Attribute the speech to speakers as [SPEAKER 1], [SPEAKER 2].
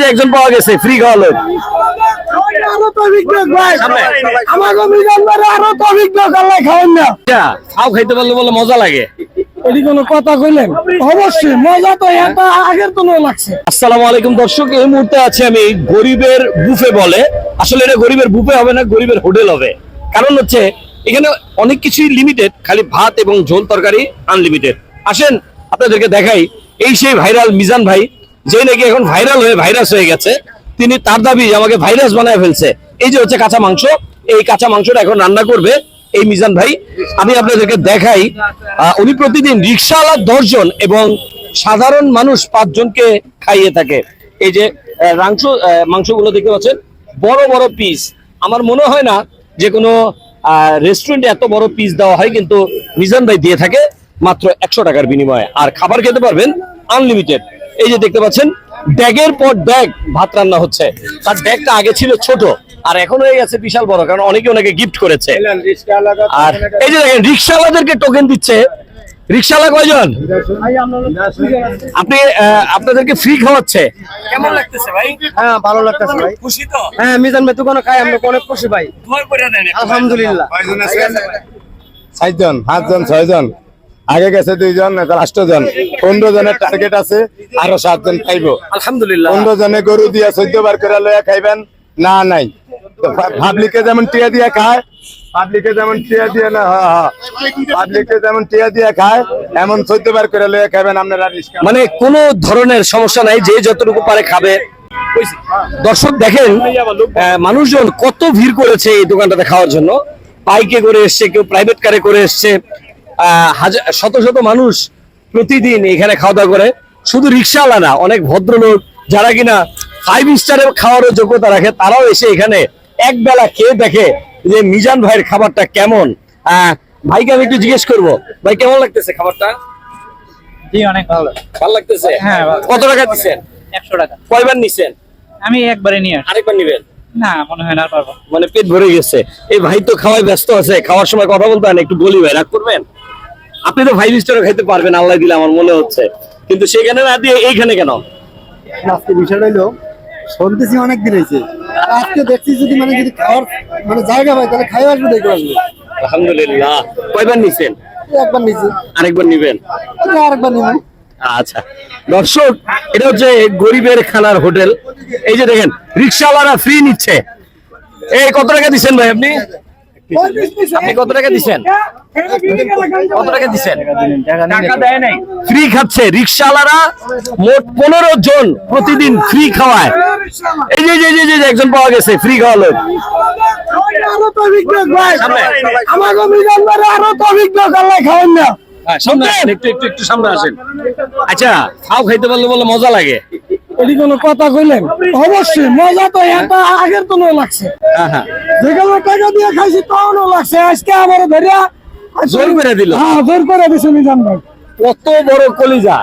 [SPEAKER 1] যে একজন পাওয়া গেছে ফ্রি খাওয়া লোক।
[SPEAKER 2] আরও তো অভিজ্ঞ ভাই
[SPEAKER 1] সামনে।
[SPEAKER 2] আমাকে মিজান ভাই আরও তো অভিজ্ঞ কাল্লাই খাওয়ান না।
[SPEAKER 1] খাও খাইতে পারলে বলে মজা লাগে।
[SPEAKER 2] এটি কোনো কথা কইলেন? অবশ্যই মজা তো এটা আগের তো লাগছে।
[SPEAKER 1] আসসালামু আলাইকুম দর্শক এই মুহূর্তে আছি আমি গরিবের বুফে বলে। আসলে এটা গরিবের বুফে হবে না গরিবের হোটেল হবে। কারণ হচ্ছে এখানে অনেক কিছুই লিমিটেড খালি ভাত এবং ঝোল তরকারি আনলিমিটেড আসেন আপনাদেরকে দেখাই এই সেই ভাইরাল মিজান ভাই যে নাকি এখন ভাইরাল হয়ে ভাইরাস হয়ে গেছে, তিনি তার দাবি আমাকে ভাইরাস বানায় ফেলছে। এই যে হচ্ছে কাঁচা মাংস, এই কাঁচা মাংসটা এখন রান্না করবে এই মিজান ভাই। আমি আপনাদেরকে দেখাই উনি প্রতিদিন রিক্সাওয়ালা দশজন এবং সাধারণ মানুষ পাঁচজনকে খাইয়ে থাকে। এই যে মাংস মাংসগুলো দেখতে পাচ্ছেন, বড় বড় পিস আমার মনে হয় না যে কোনো রেস্টুরেন্টে এত বড় পিস দেওয়া হয়, কিন্তু মিজান ভাই দিয়ে থাকে মাত্র একশো টাকার বিনিময়ে। আর খাবার খেতে পারবেন আনলিমিটেড এই যে দেখতে পাচ্ছেন ড্যাগের পর ড্যাগ ভাত রান্না হচ্ছে। তার ড্যাগটা আগে ছিল ছোট আর এখন হয়ে গেছে বিশাল বড় কারণ অনেকে অনেকে গিফট করেছে। আর এই যে দেখেন রিক্সাওয়ালাদেরকে টোকেন দিচ্ছে। রিক্সাওয়ালা কয়জন? আপনি আপনাদেরকে ফ্রি খাওয়াচ্ছে। কেমন লাগতেছে ভাই?
[SPEAKER 2] হ্যাঁ ভালো লাগতেছে ভাই।
[SPEAKER 1] খুশি তো?
[SPEAKER 2] হ্যাঁ মিজান ভাই দোকানে খাই আমরা অনেক খুশি ভাই। আলহামদুলিল্লাহ।
[SPEAKER 3] পাঁচজন ছয়জন। আগে গেছে দুইজন এখন আষ্টজন পনেরো জনের টার্গেট আছে আরও সাতজন খাইবো
[SPEAKER 1] আলহামদুলিল্লাহ।
[SPEAKER 3] পনেরো জনে গরু দিয়া চোদ্দ বার করে লইয়া খাইবেন না নাই। পাবলিকে যেমন টিয়া দিয়া খায় পাবলিকে যেমন টিয়া দিয়ে না পাবলিকে যেমন টিয়া দিয়া খায় এমন চোদ্দ বার করে লইয়া খাইবেন আপনারা
[SPEAKER 1] মানে কোনো ধরনের সমস্যা নাই যে যতটুকু পারে খাবে। দর্শক দেখেন আহ, মানুষজন কত ভিড় করেছে এই দোকানটাতে খাওয়ার জন্য। বাইকে করে এসছে কেউ প্রাইভেট কারে করে এসছে। হাজার শত শত মানুষ প্রতিদিন এখানে খাওয়া দাওয়া করে। শুধু রিক্সাওয়ালা না অনেক ভদ্রলোক যারা কিনা ফাইভ স্টারে খাওয়ারও যোগ্যতা রাখে তারাও এসে এখানে এক বেলা খেয়ে দেখে যে মিজান ভাইয়ের খাবারটা কেমন। ভাইকে আমি একটু জিজ্ঞেস করব ভাই কেমন লাগতেছে খাবারটা?
[SPEAKER 4] জি অনেক ভালো
[SPEAKER 1] ভালো লাগতেছে?
[SPEAKER 4] হ্যাঁ,
[SPEAKER 1] কত টাকা
[SPEAKER 4] টাকা।
[SPEAKER 1] কয়বার নিছেন
[SPEAKER 4] আমি একবারে নিয়ে
[SPEAKER 1] আরেকবার নিবেন?
[SPEAKER 4] না মনে হয় না পারব।
[SPEAKER 1] মানে পেট ভরে গেছে। এই ভাই তো খাওয়ায় ব্যস্ত আছে খাওয়ার সময় কথা বলতে না একটু বলি ভাই রাগ করবেন? আপনি তো ফাইভ স্টারও খাইতে পারবেন আল্লাহ দিলে আমার মনে হচ্ছে। কিন্তু সেখানে না দিয়ে এইখানে কেন?
[SPEAKER 2] আজকে বিষয়টা হলো শুনতেছি অনেক দিন হয়েছে আজকে দেখছি যদি মানে যদি খাওয়ার মানে জায়গা পাই তাহলে খাই আসবে দেখে আসবে।
[SPEAKER 1] আলহামদুলিল্লাহ। কয়বার নিছেন?
[SPEAKER 2] একবার নিছি।
[SPEAKER 1] আরেকবার নিবেন?
[SPEAKER 2] আরেকবার নিবো।
[SPEAKER 1] আচ্ছা। দর্শক এটা হচ্ছে গরিবের খানার হোটেল। এই যে দেখেন রিক্সাওয়ালারা ফ্রি নিচ্ছে। এই কত টাকা দিচ্ছেন ভাই আপনি? আপনি কত টাকা দিচ্ছেন কত টাকা দিচ্ছেন টাকা দেয় নাই। ফ্রি খাচ্ছে রিক্সাওয়ালারা মোট পনেরো জন প্রতিদিন ফ্রি খাওয়ায়। এই যে একজন পাওয়া গেছে ফ্রি খাওয়া লোক
[SPEAKER 2] আরও তো অভিজ্ঞ খাওয়ান না।
[SPEAKER 1] হ্যাঁ, সামনে একটু একটু একটু সামনে আসেন। আচ্ছা খাও খাইতে পারলে বলে মজা লাগে।
[SPEAKER 2] এটি কোনো কথা কইলেন? অবশ্যই মজা তো এটা আগের তো লাগছে।
[SPEAKER 1] হ্যাঁ হ্যাঁ।
[SPEAKER 2] যেগুলো টাকা দিয়ে খাইছি তখনও লাগছে আজকে আমার ধরিয়া
[SPEAKER 1] জোর করে দিল।
[SPEAKER 2] হ্যাঁ জোর করে দিছে মিজান ভাই।
[SPEAKER 1] কত বড় কলিজা।